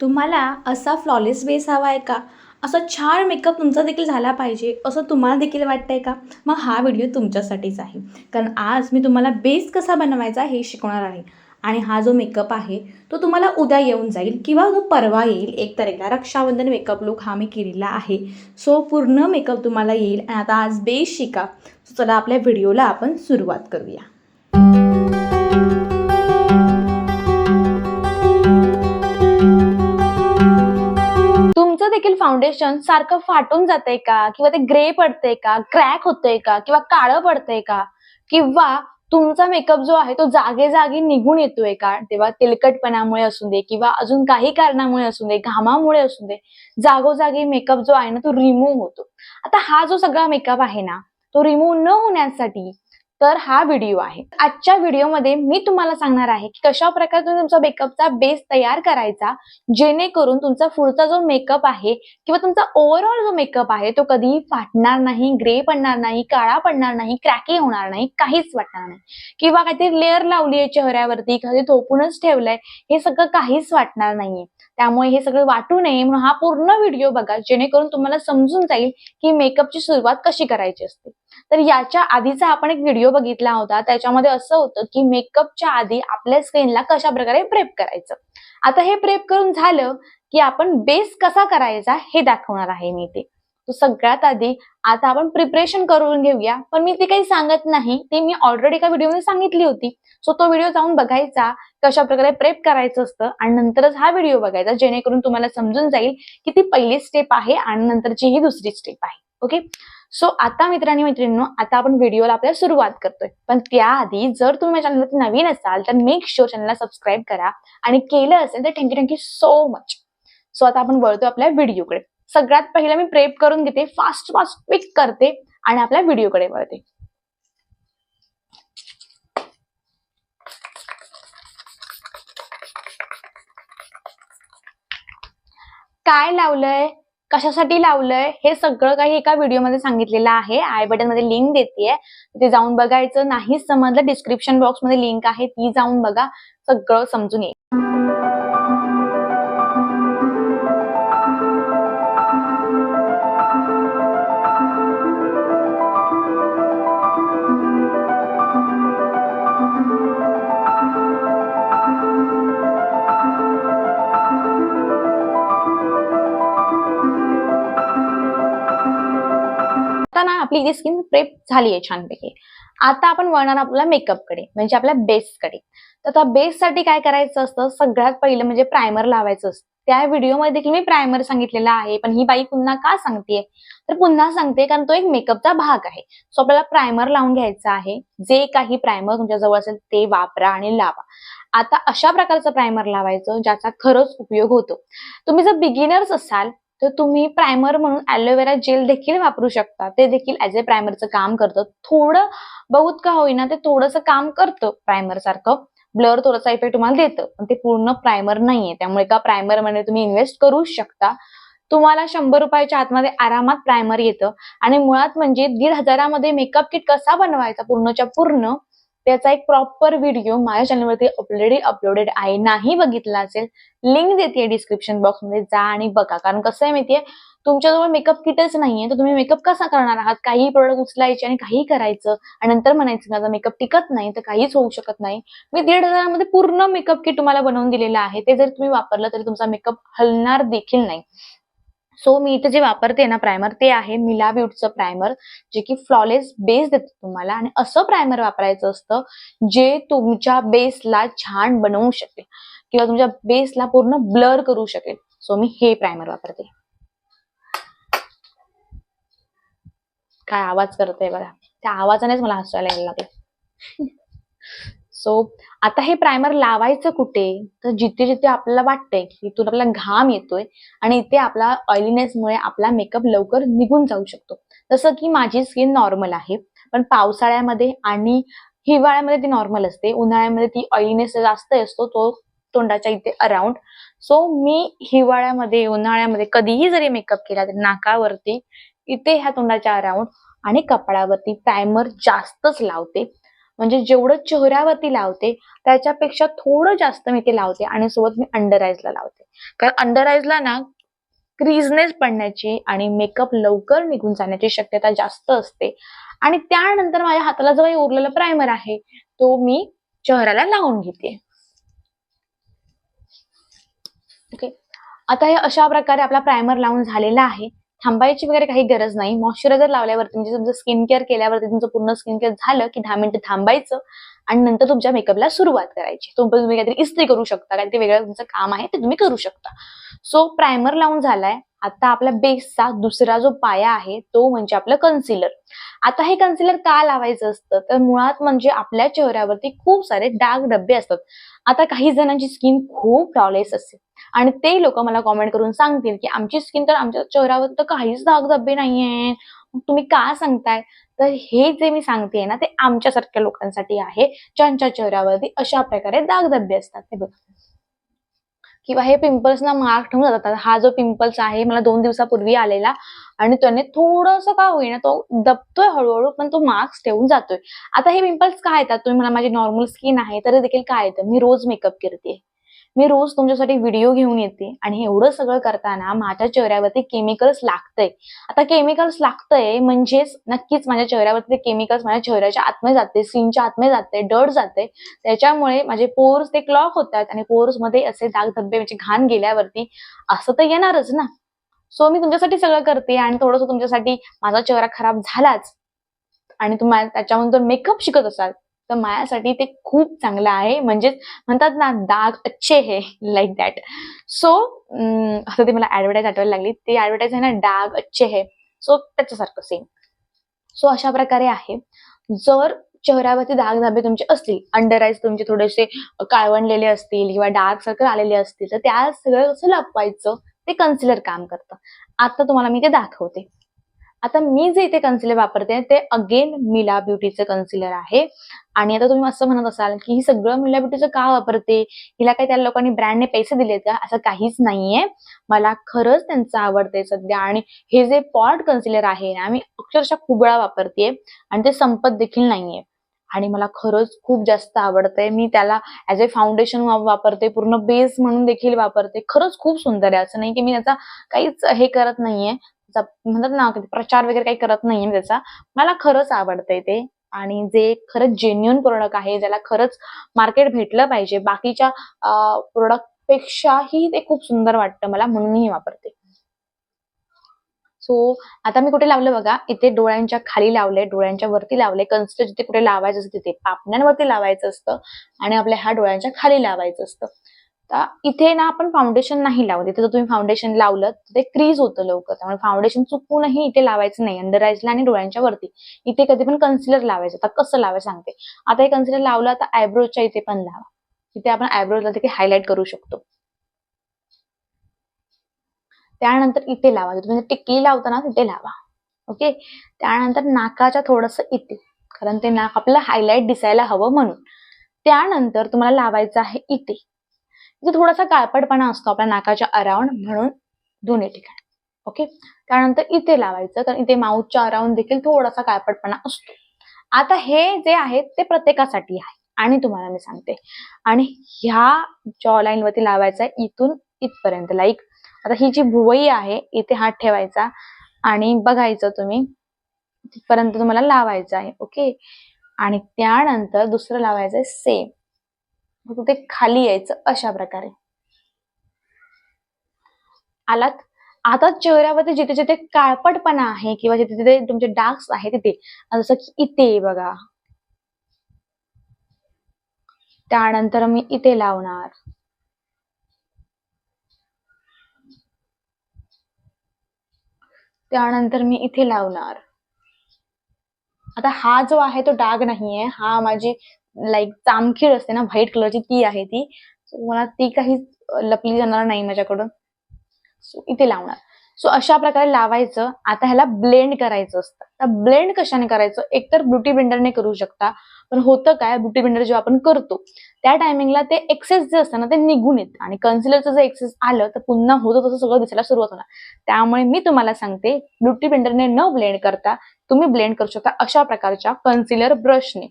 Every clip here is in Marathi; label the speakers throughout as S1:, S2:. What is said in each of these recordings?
S1: तुम्हाला असा फ्लॉलेस बेस हवा आहे का? असा छान मेकअप तुमचा देखील झाला पाहिजे असं तुम्हाला देखील वाटतं आहे का? मग हा व्हिडिओ तुमच्यासाठीच आहे. कारण आज मी तुम्हाला बेस कसा बनवायचा हे शिकवणार आहे. आणि हा जो मेकअप आहे तो तुम्हाला उद्या येऊन जाईल किंवा तो परवा येईल. एक तारखेला रक्षाबंधन मेकअप लुक हा मी केलेला आहे. सो पूर्ण मेकअप तुम्हाला येईल. आणि आता आज बेस शिका. सो चला आपल्या व्हिडिओला आपण सुरुवात करूया. तुमचं देखील फाउंडेशन सारखं फाटून जातंय का? किंवा ते ग्रे पडतंय का? क्रॅक होतंय का? किंवा काळं पडतंय का? किंवा तुमचा मेकअप जो आहे तो जागे जागी निघून येतोय का? तेव्हा तेलकटपणामुळे असू दे किंवा अजून काही कारणामुळे असू दे घामामुळे असू दे जागोजागी मेकअप जो आहे ना तो रिमूव्ह होतो. आता हा जो सगळा मेकअप आहे ना तो रिमूव्ह न होण्यासाठी तर हा व्हिडिओ आहे. आजच्या व्हिडिओमध्ये मी तुम्हाला सांगणार आहे की कशा प्रकारे तुम्ही तुमचा मेकअपचा बेस तयार करायचा जेणेकरून तुमचा पुढचा जो मेकअप आहे किंवा तुमचा ओव्हरऑल जो मेकअप आहे तो कधीही फाटणार नाही ग्रे पडणार नाही काळा पडणार नाही क्रॅकी होणार नाही काहीच वाटणार नाही. किंवा काहीतरी लेअर लावली आहे चेहऱ्यावरती कधी थोपूनच ठेवलंय हे सगळं काहीच वाटणार नाहीये. त्यामुळे हे सगळं वाटू नये म्हणून हा पूर्ण व्हिडिओ बघा जेणेकरून तुम्हाला समजून जाईल की मेकअपची सुरुवात कशी करायची असते. तर याच्या आधीचा आपण एक व्हिडिओ बघितला होता त्याच्यामध्ये असं होतं की मेकअपच्या आधी आपल्या स्किनला कशा प्रकारे प्रेप करायचं. आता हे प्रेप करून झालं की आपण बेस कसा करायचा हे दाखवणार आहे मी ते तो सगळ्यात आधी आता आपण प्रिपरेशन करून घेऊया. पण मी ते काही सांगत नाही. ते मी ऑलरेडी एका व्हिडिओमध्ये सांगितली होती. सो तो व्हिडिओ जाऊन बघायचा कशा प्रकारे प्रेप करायचं असतं आणि नंतरच हा व्हिडिओ बघायचा जेणेकरून तुम्हाला समजून जाईल की ती पहिली स्टेप आहे आणि नंतरची ही दुसरी स्टेप आहे. ओके सो आता मित्रांनी मैत्रिणींनो आता आपण व्हिडिओला आपल्याला सुरुवात करतोय. पण त्याआधी जर तुम्ही माझ्या चॅनलवरती नवीन असाल तर मेक शुअर चॅनलला सबस्क्राईब करा. आणि केलं असेल तर thank you thank you so much so आता आपण वळतो आपल्या व्हिडिओकडे सगळ्यात पहिला मी प्रेप करून घेते फास्ट फास्ट क्विक करते आणि आपल्या व्हिडिओकडे वळते. काय लावलंय? कशासाठी लावलंय? हे सगळं काही एका व्हिडिओमध्ये सांगितलेलं आहे. आय बटनमध्ये लिंक देते ते जाऊन बघायचं नाही समजलं डिस्क्रिप्शन बॉक्समध्ये लिंक आहे ती जाऊन बघा. सगळं समजून येईल. आता ना आपली जी स्किन प्रेप झाली आहे छानपैकी. आता आपण वळणार आपल्या मेकअपकडे म्हणजे आपल्या बेसकडे तर आता बेससाठी काय करायचं असतं? सगळ्यात पहिलं म्हणजे प्रायमर लावायचं असतं. त्या व्हिडिओमध्ये देखील मी प्रायमर सांगितलेला आहे पण ही बाई पुन्हा का सांगतेय? तर पुन्हा सांगते कारण तो एक मेकअपचा भाग आहे. सो आपल्याला प्रायमर लावून घ्यायचा आहे. जे काही प्रायमर तुमच्या जवळ असेल ते वापरा आणि लावा. आता अशा प्रकारचं प्रायमर लावायचं ज्याचा खरंच उपयोग होतो. तुम्ही जर बिगिनर्स असाल तर तुम्ही प्रायमर म्हणून ॲलोवेरा जेल देखील वापरू शकता. ते देखील ऍज अ प्रायमरचं काम करतं. थोडं बहुत का होईना ते थोडंसं काम करतं प्रायमर सारखं. ब्लर थोडासा इफेक्ट तुम्हाला देतं पण ते पूर्ण प्रायमर नाहीये. त्यामुळे का प्रायमरमध्ये तुम्ही इन्व्हेस्ट करू शकता. तुम्हाला शंभर रुपयाच्या आतमध्ये आरामात प्रायमर येतं. आणि मुळात म्हणजे दीड हजारामध्ये मेकअप किट कसा बनवायचा पूर्णच्या पूर्ण त्याचा एक प्रॉपर व्हिडिओ माझ्या चॅनलवरती ऑलरेडी अपलोडेड आहे. नाही बघितला असेल लिंक देते डिस्क्रिप्शन बॉक्समध्ये. जा आणि बघा. कारण कसं आहे माहितीये तुमच्याजवळ मेकअप किटच नाहीये तर तुम्ही मेकअप कसा करणार आहात? काही प्रोडक्ट उचलायचे आणि काही करायचं. आणि नंतर म्हणायचं माझा मेकअप टिकत नाही तर काहीच होऊ शकत नाही. मी दीड हजारामध्ये पूर्ण मेकअप किट तुम्हाला बनवून दिलेलं आहे. ते जर तुम्ही वापरलं तरी तुमचा मेकअप हलणार देखील नाही. सो मी इथं जे वापरते ना प्रायमर ते आहे मिला ब्युटचं प्रायमर जे की फ्लॉलेस बेस देतं तुम्हाला. आणि असं प्रायमर वापरायचं असतं जे तुमच्या बेसला छान बनवू शकेल. किंवा तुमच्या बेसला पूर्ण ब्लर करू शकेल. सो मी हे प्रायमर वापरते. काय आवाज करते बघा. त्या आवाजानेच मला हसायला यायला लागलं सो आता हे प्रायमर लावायचं कुठे? तर जिथे जिथे आपल्याला वाटतंय की इथून आपल्याला घाम येतोय आणि इथे आपला ऑइलीनेसमुळे आपला मेकअप लवकर निघून जाऊ शकतो. जसं की माझी स्किन नॉर्मल आहे पण पावसाळ्यामध्ये आणि हिवाळ्यामध्ये ती नॉर्मल असते. उन्हाळ्यामध्ये ती ऑइलीनेस जास्त असतो तो तोंडाच्या इथे अराउंड सो मी हिवाळ्यामध्ये उन्हाळ्यामध्ये कधीही जरी मेकअप केला तरी नाकावरती इथे ह्या तोंडाच्या अराउंड आणि कपाळावरती प्रायमर जास्तच लावते. म्हणजे जेवढं चेहऱ्यावरती लावते त्याच्यापेक्षा थोडं जास्त मी ते लावते आणि सोबत मी अंडर लावते. कारण अंडर आईजला ना क्रीजनेस पडण्याची आणि मेकअप लवकर निघून जाण्याची शक्यता जास्त असते. आणि त्यानंतर माझ्या हाताला जो काही उरलेला प्रायमर आहे तो मी चेहऱ्याला लावून घेते. ओके आता हे अशा प्रकारे आपला प्रायमर लावून झालेला आहे. थांबायची वगैरे काही गरज नाही. मॉइश्चरायझर लावल्यावरती म्हणजे तुमचं स्किन केअर केल्यावरती तुमचं पूर्ण स्किन केअर झालं की दहा मिनिटं थांबायचं. आणि नंतर तुमच्या मेकअपला सुरुवात करायची. तुम्ही तुम्ही काहीतरी इस्त्री करू शकता काहीतरी वेगळं तुमचं काम आहे ते तुम्ही करू शकता. सो प्रायमर लावून झालाय. आता आपल्या बेसचा दुसरा जो पाया आहे तो म्हणजे आपलं कन्सिलर आता हे कन्सिलर का लावायचं असतं? तर मुळात म्हणजे आपल्या चेहऱ्यावरती खूप सारे डाग डब्बे असतात. आता काही जणांची स्किन खूप फ्लॉलेस असते. आणि ते लोक मला कॉमेंट करून सांगतील की आमची स्किन तर आमच्या चेहऱ्यावर तर काहीच दाग धब्बे नाहीये. तुम्ही का सांगताय? तर हे जे मी सांगते ना ते आमच्यासारख्या लोकांसाठी आहे. ज्यांच्या चेहऱ्यावरती अशा प्रकारे दागधब्बे असतात. ते बघ. किंवा हे पिंपल्स ना मार्क ठेवून जातात. हा जो पिंपल्स आहे मला दोन दिवसापूर्वी आलेला आणि त्याने थोडस का होईना तो दबतोय हळूहळू पण तो मार्क्स ठेवून जातोय. आता हे पिंपल्स का येतात? तुम्ही मला माझी नॉर्मल स्किन आहे तरी देखील काय येतं? मी रोज मेकअप करते. मी रोज तुमच्यासाठी व्हिडिओ घेऊन येते आणि एवढं सगळं करताना माझ्या चेहऱ्यावरती केमिकल्स लागतंय. आता केमिकल्स लागतंय म्हणजेच नक्कीच माझ्या चेहऱ्यावरती केमिकल्स माझ्या चेहऱ्याच्या आतमध्ये जाते स्किनच्या आतमध्ये जाते डट जाते. त्याच्यामुळे माझे पोर्स ते क्लॉक होतात आणि पोर्समध्ये असे दाग धब्बे म्हणजे घाण गेल्यावरती असं तर येणारच ना. सो मी तुमच्यासाठी सगळं करते आणि थोडंसं तुमच्यासाठी माझा चेहरा खराब झालाच आणि तुम्हाला त्याच्यामधून मेकअप शिकत असाल. तर माझ्यासाठी ते खूप चांगलं आहे. म्हणजेच म्हणतात ना दाग अच्छे हे लाईक दॅट सो असं ते मला ऍडव्हर्टाईज आठवायला लागली. ते ऍडव्हर्टाईज आहे ना डाग अच्छे हे. सो त्याच्यासारखं सेम सो अशा प्रकारे आहे. जर चेहऱ्यावरती दाग धाबे तुमचे असतील अंडर आईज तुमचे थोडेसे काळवणलेले असतील किंवा डार्क सर्कल आलेले असतील तर त्या सगळं कसं लपवायचं? ते कन्सिलर काम करतं. आता तुम्हाला मी ते दाखवते. आता मी जे इथे कन्सिलर वापरते ते अगेन मिला ब्युटीचं कन्सिलर आहे. आणि आता तुम्ही असं म्हणत असाल की ही सगळं मिला ब्युटीचं का वापरते? हिला काही त्या लोकांनी ब्रँडने पैसे दिलेत का? असं काहीच नाहीये. मला खरंच त्यांचं आवडतंय सध्या. आणि हे जे पॉट कन्सिलर आहे ना मी अक्षरशः खूप वेळा वापरते आणि ते संपत देखील नाहीये. आणि मला खरंच खूप जास्त आवडतंय. मी त्याला ऍज अ फाउंडेशन वापरते पूर्ण बेस म्हणून देखील वापरते. खरंच खूप सुंदर आहे. असं नाही की मी त्याचा काहीच हे करत नाहीये. म्हणतात ना प्रचार वगैरे काही करत नाहीये मी त्याचा मला खरंच आवडतंय ते. आणि जे खरंच जेन्युन प्रोडक्ट आहे ज्याला खरंच मार्केट भेटलं पाहिजे बाकीच्या प्रोडक्ट पेक्षाही ते खूप सुंदर वाटतं मला म्हणून मी वापरते. सो आता मी कुठे लावलं बघा इथे डोळ्यांच्या खाली लावले डोळ्यांच्या वरती लावले कन्सिलर जिथे कुठे लावायचं असतं तिथे पापण्यांवरती लावायचं असतं आणि आपल्या ह्या डोळ्यांच्या खाली लावायचं असतं. इथे ना आपण फाउंडेशन नाही लावत. इथे जर तुम्ही फाउंडेशन लावलं तर ते क्रीज होतं लवकर. त्यामुळे फाउंडेशन चुकूनही इथे लावायचं नाही. अंडर आयजला आणि डोळ्यांच्या वरती. इथे कधी पण कन्सिलर लावायचं. आता कसं लावायचं सांगते. आता हे कन्सिलर लावलं तर आयब्रोजच्या इथे पण लावा. इथे आपण आयब्रोजला देखील हायलाइट करू शकतो. त्यानंतर इथे लावा. तुम्ही टिक्की लावता ना तिथे लावा. ओके? त्यानंतर नाकाच्या थोडस इथे. कारण ते नाक आपलं हायलाइट दिसायला हवं म्हणून. त्यानंतर तुम्हाला लावायचं आहे इथे. इथे थोडासा काळपटपणा असतो आपल्या नाकाच्या अराउंड म्हणून दोन्ही ठिकाणी. ओके त्यानंतर इथे लावायचं. कारण इथे माउथच्या अराउंड देखील थोडासा काळपटपणा असतो. आता हे जे आहे ते प्रत्येकासाठी आहे. आणि तुम्हाला मी सांगते. आणि ह्या जॉ लाईन वरती लावायचा इथून इथपर्यंत. लाईक आता ही जी भुवई आहे इथे हात ठेवायचा. आणि बघायचं तुम्ही तिथपर्यंत तुम्हाला लावायचं आहे. ओके आणि त्यानंतर दुसरं लावायचं आहे सेम ते खाली यायचं अशा प्रकारे. आलात? आता चेहऱ्यावरती जिथे जिथे काळपटपणा आहे किंवा जिथे जिथे तुमचे डार्क्स आहे तिथे. जसं की इथे बघा. त्यानंतर मी इथे लावणार. त्यानंतर मी इथे लावणार. आता हा जो आहे तो डाग नाहीये. हा माझी लाईक चामखीळ असते ना व्हाईट कलरची ती आहे ती. मला ती काही लपली जाणार नाही माझ्याकडून. सो इथे लावणार. सो अशा प्रकारे लावायचं. आता ह्याला ब्लेंड करायचं असतं. तर ब्लेंड कशाने करायचं? एकतर ब्युटी ब्लेंडरने करू शकता. पण होतं काय? ब्युटी ब्लेंडर जेव्हा आपण करतो त्या टायमिंगला ते एक्सेस जे असतं ना ते निघून येतं. आणि कन्सिलरचं जर एक्सेस आलं तर पुन्हा होतं तसं सगळं दिसायला सुरुवात होणार. त्यामुळे मी तुम्हाला सांगते ब्युटी ब्लेंडरने न ब्लेंड करता तुम्ही ब्लेंड करू शकता अशा प्रकारच्या कन्सिलर ब्रशने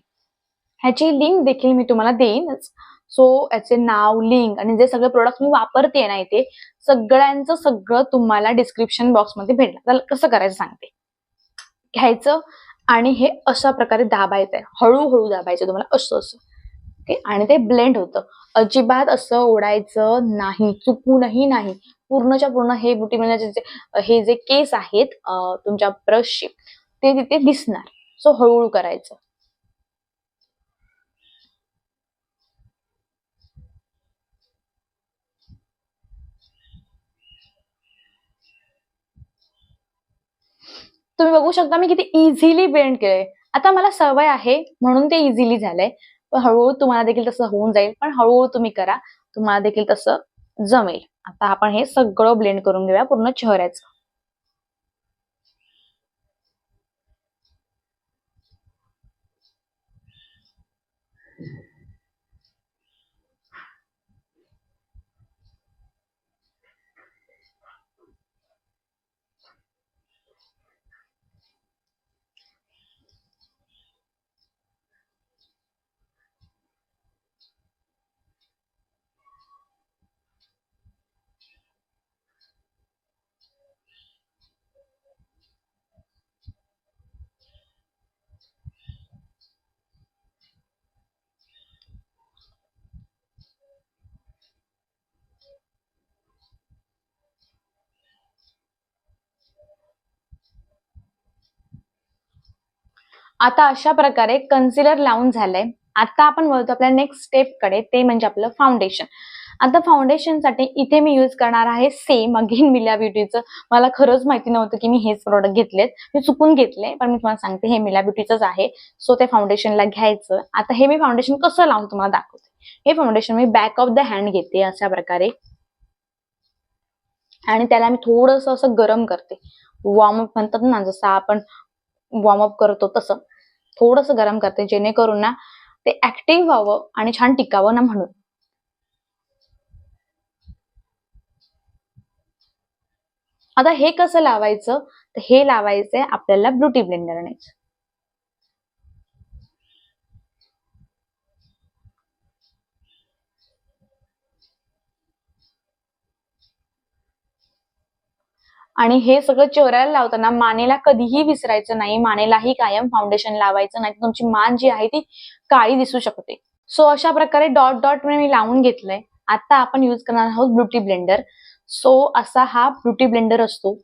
S1: ह्याची लिंक देखील मी तुम्हाला देईनच. सो याचे नाव लिंक आणि जे सगळे प्रोडक्ट मी वापरते ना इथे सगळ्यांचं सगळं तुम्हाला डिस्क्रिप्शन बॉक्समध्ये भेटणार. तर कसं करायचं सांगते. घ्यायचं आणि हे अशा प्रकारे दाबायचं आहे. हळूहळू दाबायचं तुम्हाला असं असं. ओके आणि ते ब्लेंड होतं. अजिबात असं ओढायचं नाही चुकूनही नाही. पूर्णच्या पूर्ण हे बुटी म्हणजे हे जे केस आहेत तुमच्या ब्रशचे ते तिथे दिसणार. सो हळूहळू करायचं. तुम्ही बघू शकता मी किती इझिली बेंड केलंय. आता मला सवय आहे म्हणून ते इझिली झालंय. पण हळूहळू तुम्हाला देखील तसं होऊन जाईल. पण हळूहळू तुम्ही करा. तुम्हाला देखील तसं जमेल. आता आपण हे सगळं ब्लेंड करून घेऊया. पूर्ण चेहऱ्याचं. आता अशा प्रकारे कन्सिलर लावून झालंय. आता आपण बोलतो आपल्या नेक्स्ट स्टेपकडे ते म्हणजे आपलं फाउंडेशन आता फाउंडेशनसाठी इथे मी युज करणार आहे सेम अगेन मिला ब्युटीचं मला खरंच माहिती नव्हतं की मी हेच प्रोडक्ट घेतलेत. मी चुकून घेतले पण मी तुम्हाला सांगते हे मिला ब्युटीचंच आहे. सो ते फाउंडेशनला घ्यायचं. आता हे मी फाउंडेशन कसं लावून तुम्हाला दाखवते. हे फाउंडेशन मी बॅक ऑफ द हँड घेते अशा प्रकारे. आणि त्याला मी थोडस असं गरम करते. वॉर्मअप म्हणतात ना जसं आपण वॉर्मअप करतो तसं. थोडस गरम करते जेणेकरून ना ते ऍक्टिव्ह व्हावं आणि छान टिकावं ना म्हणून. आता हे कसं लावायचं? तर हे लावायचंय आपल्याला ब्युटी ब्लेंडरनेच आणि हे सगळं चेहऱ्याला लावताना मानेला कधीही विसरायचं नाही मानेलाही कायम फाउंडेशन लावायचं नाही. तुमची मान जी आहे ती काळी दिसू शकते. सो अशा प्रकारे डॉट डॉट मी लावून घेतलंय. आता आपण युज करणार आहोत ब्युटी ब्लेंडर सो असा हा ब्युटी ब्लेंडर असतो.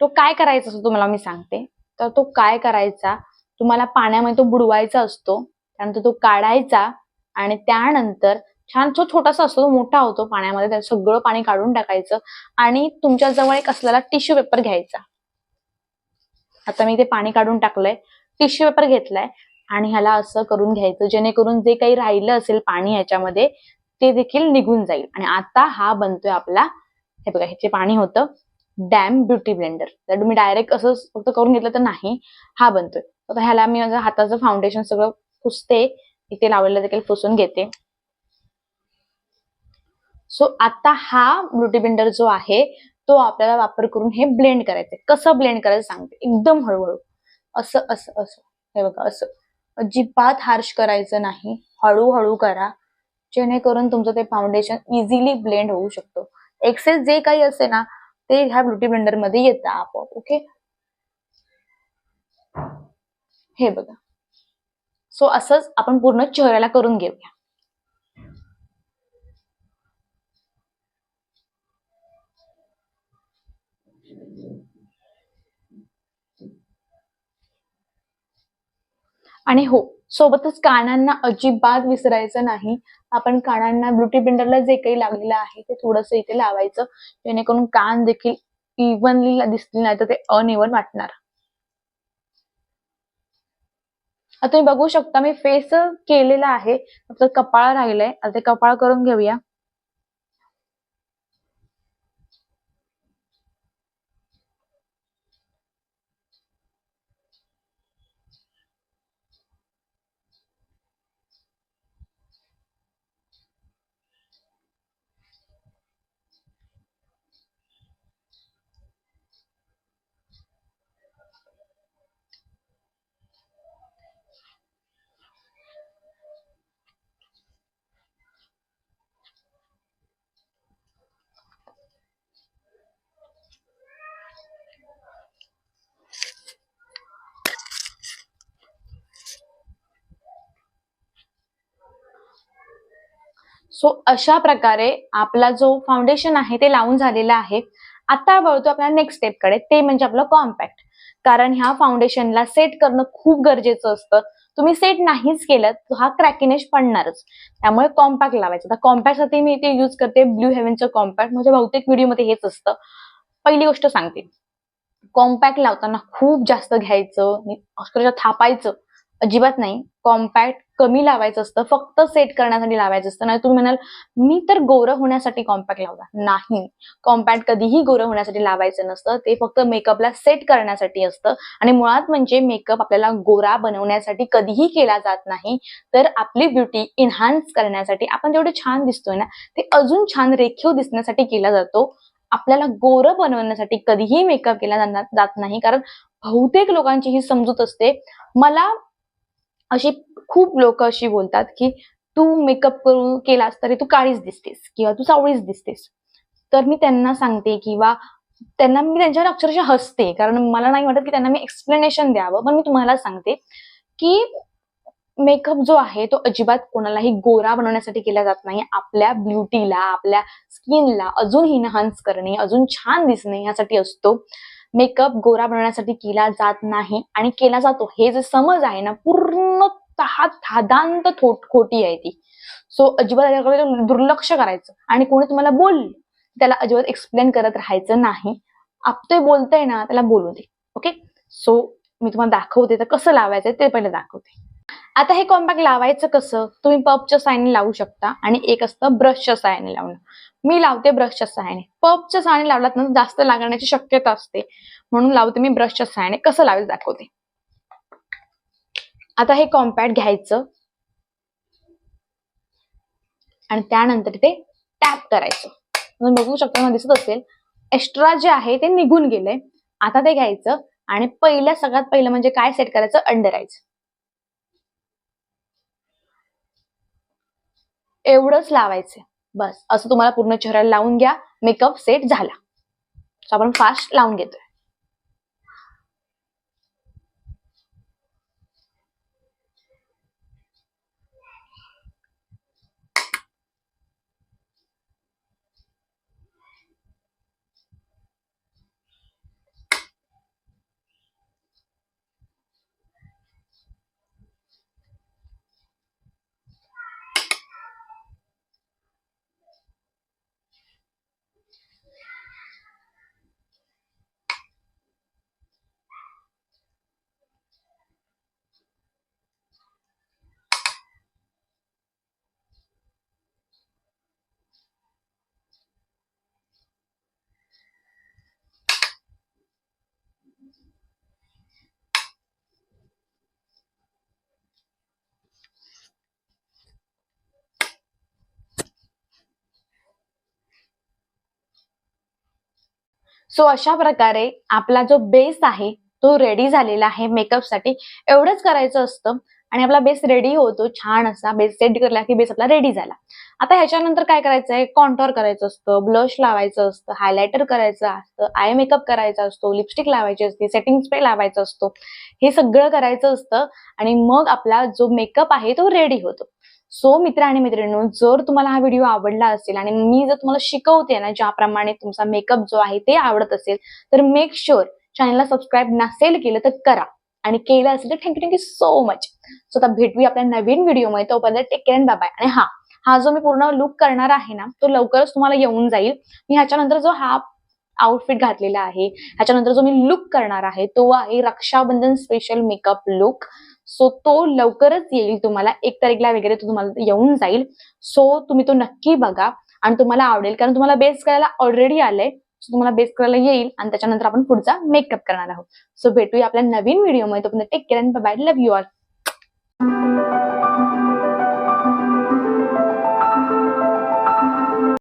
S1: तो काय करायचा असतो तुम्हाला मी सांगते. तर तो काय करायचा? तुम्हाला पाण्यामध्ये तो बुडवायचा असतो. त्यानंतर तो काढायचा आणि त्यानंतर छान तो छोटासा असतो तो मोठा होतो पाण्यामध्ये त्यात सगळं पाणी काढून टाकायचं आणि तुमच्या जवळ एक असलेला टिश्यू पेपर घ्यायचा. आता मी ते पाणी काढून टाकलंय टिश्यू पेपर घेतलाय आणि ह्याला असं करून घ्यायचं जेणेकरून जे काही राहिलं असेल पाणी ह्याच्यामध्ये ते देखील निघून जाईल. आणि आता हा बनतोय आपला हे बघा ह्याचे पाणी होतं डॅम ब्युटी ब्लेंडर. जर तुम्ही डायरेक्ट असं फक्त करून घेतलं तर नाही हा बनतोय. आता ह्याला मी माझं हाताचं फाउंडेशन सगळं पुसते इथे लावलेलं देखील पुसून घेते. सो आता हा ब्युटी ब्लेंडर जो आहे तो आपल्याला वापर करून हे ब्लेंड करायचंय. कसं ब्लेंड करायचं सांगते. एकदम हळूहळू. असं असं असं. हे बघा असं. अजिबात हार्श करायचं नाही. हळूहळू करा. जेणेकरून तुमचं ते फाउंडेशन इझिली ब्लेंड होऊ शकतो. एक्सेस जे काही असते ना ते ह्या ब्युटी ब्लेंडरमध्ये येतं आपोआप ओके हे बघा. सो असंच आपण पूर्ण चेहऱ्याला करून घेऊया. आणि हो सोबतच कानांना अजिबात विसरायचं नाही. आपण कानांना ब्युटी ब्लेंडरला जे काही लागलेलं आहे ते थोडस इथे लावायचं. जेणेकरून कान देखील इव्हनली दिसतील नाही तर ते अनइव्हन वाटणार. आता तुम्ही बघू शकता मी फेस केलेला आहे. फक्त कपाळ राहिलंय. आता ते कपाळ करून घेऊया. सो अशा प्रकारे आपला जो फाउंडेशन आहे ते लावून झालेला आहे. आता वळतो आपल्या नेक्स्ट स्टेपकडे ते म्हणजे आपलं कॉम्पॅक्ट कारण ह्या फाउंडेशनला सेट करणं खूप गरजेचं असतं. तुम्ही सेट नाहीच केलं तर हा क्रॅकिनेश पडणारच. त्यामुळे कॉम्पॅक्ट लावायचं. आता कॉम्पॅक्टसाठी मी इथे यूज करते. ब्ल्यू हेव्हनचं कॉम्पॅक्ट म्हणजे बहुतेक व्हिडिओमध्ये हेच असतं. पहिली गोष्ट सांगते. कॉम्पॅक्ट लावताना खूप जास्त घ्यायचं. अक्षरशः थापायचं. अजिबात नाही. कॉम्पॅक्ट कमी लावायचं असतं फक्त सेट करण्यासाठी लावायचं असतं. नाही तुम्ही म्हणाल मी तर गोरं होण्यासाठी कॉम्पॅक्ट लावला. नाही. कॉम्पॅक्ट कधीही गोरं होण्यासाठी लावायचं नसतं. ते फक्त मेकअपला सेट करण्यासाठी असतं. आणि मुळात म्हणजे मेकअप आपल्याला गोरा बनवण्यासाठी कधीही केला जात नाही. तर आपली ब्युटी इन्हान्स करण्यासाठी आपण जेवढे छान दिसतोय ना ते अजून छान रेखीव दिसण्यासाठी केला जातो. आपल्याला गोरं बनवण्यासाठी कधीही मेकअप केला जात नाही. कारण बहुतेक लोकांची ही समजूत असते मला अशी खूप लोक अशी बोलतात की तू मेकअप करून केलास तरी तू काळीच दिसतेस किंवा तू सावळीच दिसतेस. तर मी त्यांना सांगते किंवा त्यांना मी त्यांच्यावर अक्षरशः हसते. कारण मला नाही वाटत की त्यांना मी एक्सप्लेनेशन द्यावं. पण मी तुम्हाला सांगते की मेकअप जो आहे तो अजिबात कोणालाही गोरा बनवण्यासाठी केला जात नाही. आपल्या ब्युटीला आपल्या स्किनला अजून इन्हान्स करणे अजून छान दिसणे यासाठी असतो. मेकअप गोरा बनवण्यासाठी केला जात नाही आणि केला जातो. हे जे समज आहे ना पूर्णतः थादांत थोट खोटी आहे ती. सो अजिबात त्याच्याकडे दुर्लक्ष करायचं. आणि कोणी तुम्हाला बोल त्याला अजिबात एक्सप्लेन करत राहायचं नाही. आपतोय बोलतय बोलतंय ना त्याला बोलू दे. ओके सो मी तुम्हाला दाखवते तर कसं लावायचं ते पहिले दाखवते. आता हे कॉम्पॅक्ट लावायचं कसं? तुम्ही पपच्या साहाय्याने लावू शकता आणि एक असतं ब्रशच्या साहाय्याने लावणं. मी लावते ब्रशच्या सहाय्याने पपच्या सहाय्याने लावलात ना जास्त लागण्याची शक्यता असते. म्हणून लावते मी ब्रशच्या सहाय्याने कसं लावायचं दाखवते. आता हे कॉम्पॅक्ट घ्यायचं. आणि त्यानंतर ते टॅप करायचं. तुम्ही बघू शकता दिसत असेल. एक्स्ट्रा जे आहे ते निघून गेलंय. आता ते घ्यायचं आणि पहिल्या सगळ्यात पहिलं म्हणजे काय सेट करायचं? अंडर आयचं एवढंच लावायचं बस. असं तुम्हाला पूर्ण चेहऱ्याला लावून घ्या. मेकअप सेट झाला. आपण फास्ट लावून घेतोय. सो अशा प्रकारे आपला जो बेस आहे तो रेडी झालेला आहे मेकअपसाठी एवढंच करायचं असतं आणि आपला बेस रेडी होतो छान असा बेस सेट केला की बेस आपला रेडी झाला. आता ह्याच्यानंतर काय करायचं आहे कॉन्टॉर करायचं असतं ब्लश लावायचं असतं हायलायटर करायचं असतं आय मेकअप करायचा असतो लिपस्टिक लावायची असते सेटिंग स्प्रे लावायचा असतो. हे सगळं करायचं असतं आणि मग आपला जो मेकअप आहे तो रेडी होतो. सो मित्र आणि मित्रांनो जर तुम्हाला हा व्हिडिओ आवडला असेल आणि मी जर तुम्हाला शिकवते ना ज्याप्रमाणे तुमचा मेकअप जो आहे ते आवडत असेल तर मेक शुअर चॅनलला सबस्क्राईब नसेल केलं तर करा. आणि केलं असेल तर thank you thank you so much so आता भेटूया आपल्या नवीन व्हिडिओमध्ये तोपर्यंत टेक केअर बाय आणि हा हा जो मी पूर्ण लुक करणार आहे ना तो लवकरच तुम्हाला येऊन जाईल. मी ह्याच्यानंतर जो हा आउटफिट घातलेला आहे ह्याच्यानंतर जो मी लुक करणार आहे तो आहे Rakshabandhan special makeup look so तो लवकरच येईल तुम्हाला. एक तारीखला वगैरे तो तुम्हाला येऊन जाईल. सो तुम्ही तो नक्की बघा आणि तुम्हाला आवडेल. कारण तुम्हाला बेस करायला ऑलरेडी आलंय. सो तुम्हाला बेस करायला येईल आणि त्याच्यानंतर आपण पुढचा मेकअप करणार आहोत. सो भेटूया आपल्या नवीन व्हिडिओमध्ये तोपर्यंत take care bye love you all